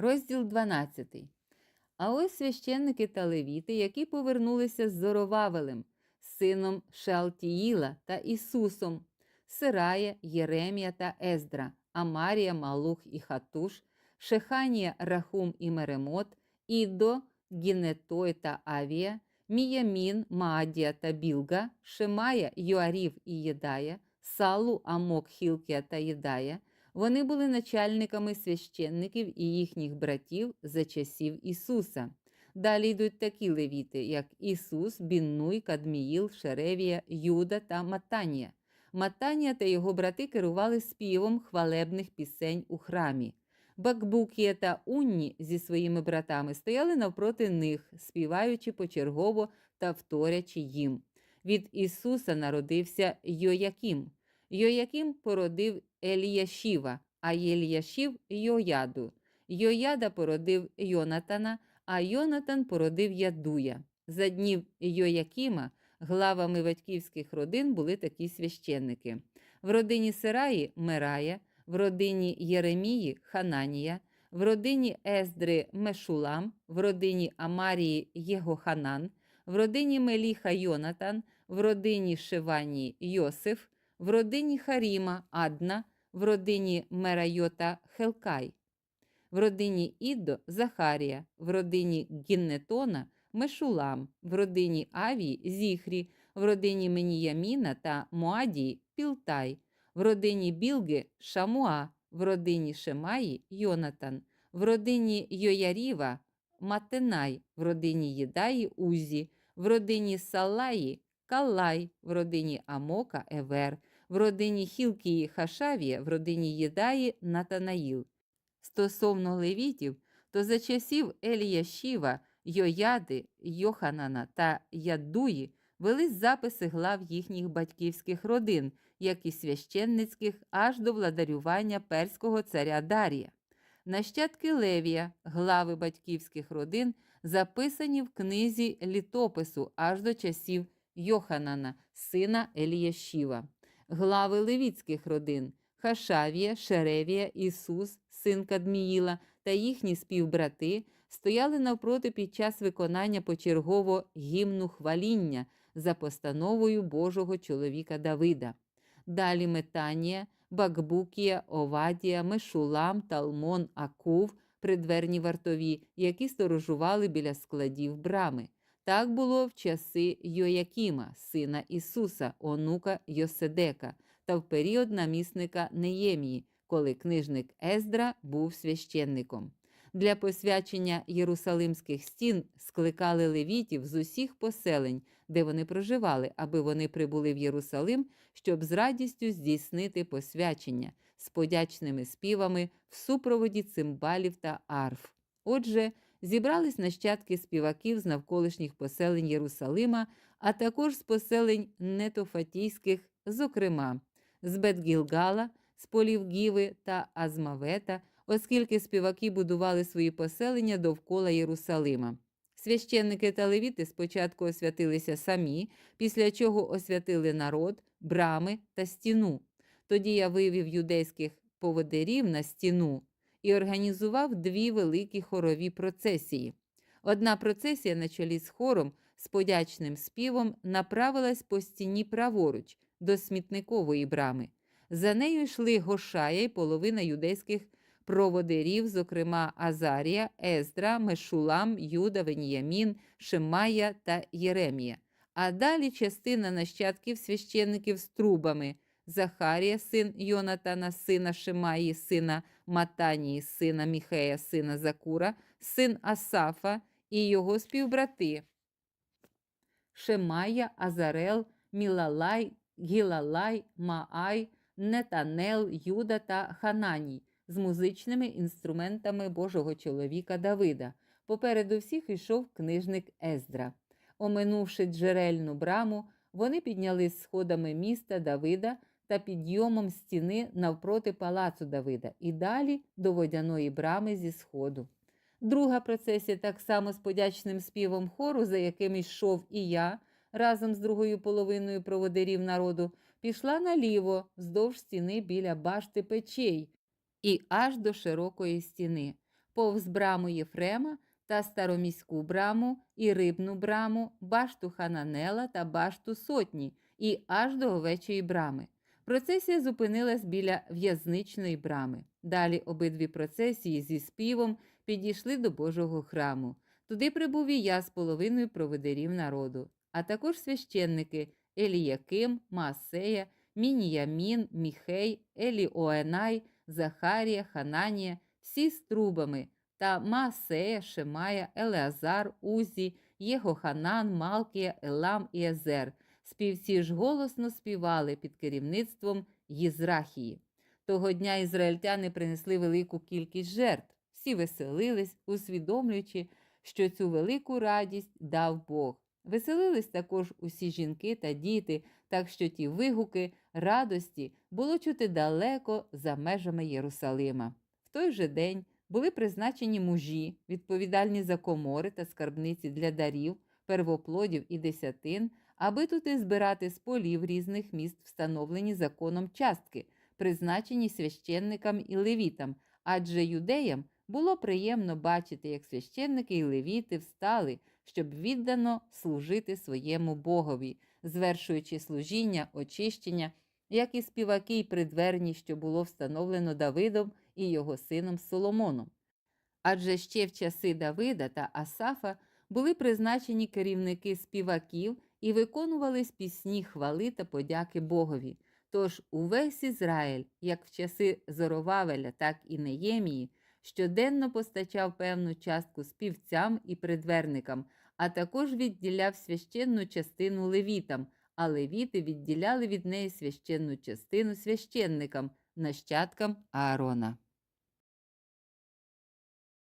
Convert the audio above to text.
Розділ 12. А ось священники та левіти, які повернулися з Зоровавелем, сином Шеалтіїла та Ісусом, Сирая, Єремія та Ездра, Амарія, Малух і Хатуш, Шеханія, Рахум і Меремот, Ідо, Гінетой та Авія, Міямін, Маадія та Білга, Шемая, Йоарів і Єдая, Салу, Амок, Хілкія та Єдая. Вони були начальниками священників і їхніх братів за часів Ісуса. Далі йдуть такі левіти, як Ісус, Біннуй, Кадміїл, Шеревія, Юда та Матанія. Матанія та його брати керували співом хвалебних пісень у храмі. Бакбукія та Унні зі своїми братами стояли навпроти них, співаючи почергово та вторячи їм. Від Ісуса народився Йояким. Йояким породив Еліяшіва, а Єліяшів Йояду. Йояда породив Йонатана, а Йонатан породив Ядуя. За днів Йоякіма главами батьківських родин були такі священники. В родині Сираї Мерая, в родині Єремії Хананія, в родині Ездри Мешулам, в родині Амарії Єгоханан, в родині Меліха Йонатан, в родині Шиванії Йосиф, в родині Харіма Адна, в родині Мерайота Хелкай, в родині Іддо Захарія, в родині Гіннетона Мешулам, в родині Авії Зіхрі, в родині Меніяміна та Моадії Пілтай, в родині Білги Шамуа, в родині Шемаї Йонатан, в родині Йояріва Матенай, в родині Єдаї Узі, в родині Салаї Каллай, в родині Амока Евер, в родині Хілкії Хашавія, в родині Єдаї Натанаїл. Стосовно левітів, то за часів Еліяшіва, Йояди, Йоханана та Ядуї вели записи глав їхніх батьківських родин, як і священницьких, аж до владарювання перського царя Дарія. Нащадки Левія, глави батьківських родин, записані в книзі літопису аж до часів Йоханана, сина Еліяшіва. Глави левіцьких родин Хашавія, Шеревія, Ісус, син Кадміїла та їхні співбрати стояли навпроти під час виконання почергово гімну хваління за постановою Божого чоловіка Давида. Далі Метанія, Бакбукія, Овадія, Мешулам, Талмон, Акув, придверні вартові, які сторожували біля складів брами. Так було в часи Йоякіма, сина Ісуса, онука Йоседека, та в період намісника Неємії, коли книжник Ездра був священником. Для посвячення єрусалимських стін скликали левітів з усіх поселень, де вони проживали, аби вони прибули в Єрусалим, щоб з радістю здійснити посвячення з подячними співами в супроводі цимбалів та арф. Отже, зібрались нащадки співаків з навколишніх поселень Єрусалима, а також з поселень нетофатійських, зокрема з Бетгілгала, з полів Гіви та Азмавета, оскільки співаки будували свої поселення довкола Єрусалима. Священники та левіти спочатку освятилися самі, після чого освятили народ, брами та стіну. Тоді я вивів юдейських поводирів на стіну і організував дві великі хорові процесії. Одна процесія на чолі з хором з подячним співом направилась по стіні праворуч до смітникової брами. За нею йшли Гошая і половина юдейських проводирів, зокрема Азарія, Ездра, Мешулам, Юда, Веніямін, Шемая та Єремія. А далі частина нащадків священників з трубами Захарія, син Йонатана, сина Шемаї, сина Матанії, сина Міхея, сина Закура, син Асафа і його співбрати. Шемая, Азарел, Мілалай, Гілалай, Маай, Нетанел, Юда та Хананій з музичними інструментами Божого чоловіка Давида. Попереду всіх йшов книжник Ездра. Оминувши джерельну браму, вони піднялись сходами міста Давида та підйомом стіни навпроти палацу Давида і далі до водяної брами зі сходу. Друга процесія, так само з подячним співом хору, за яким йшов і я, разом з другою половиною проводирів народу, пішла наліво вздовж стіни біля башти печей і аж до широкої стіни. повз браму Єфрема та староміську браму і рибну браму, башту Хананела та башту сотні, і аж до овечої брами. Процесія зупинилась біля в'язничної брами. Далі обидві процесії зі співом підійшли до Божого храму. Туди прибув і я з половиною проведерів народу, а також священники Еліяким, Маасея, Мініямін, Міхей, Еліоенай, Захарія, Хананія, всі з трубами, та Маасея, Шемая, Елеазар, Узі, Єгоханан, Малкія, Елам і Езер. Співці ж голосно співали під керівництвом Єзрахії. Того дня ізраїльтяни принесли велику кількість жертв. Всі веселились, усвідомлюючи, що цю велику радість дав Бог. Веселились також усі жінки та діти, так що ті вигуки радості було чути далеко за межами Єрусалима. В той же день були призначені мужі, відповідальні за комори та скарбниці для дарів, первоплодів і десятин, аби тут і збирати з полів різних міст, встановлені законом частки, призначені священникам і левітам, адже юдеям було приємно бачити, як священники і левіти встали, щоб віддано служити своєму Богові, звершуючи служіння, очищення, як і співаки й придверні, що було встановлено Давидом і його сином Соломоном. Адже ще в часи Давида та Асафа були призначені керівники співаків і виконувались пісні хвали та подяки Богові. Тож увесь Ізраїль, як в часи Зоровавеля, так і Неємії, щоденно постачав певну частку співцям і придверникам, а також відділяв священну частину левітам, а левіти відділяли від неї священну частину священникам, нащадкам Аарона.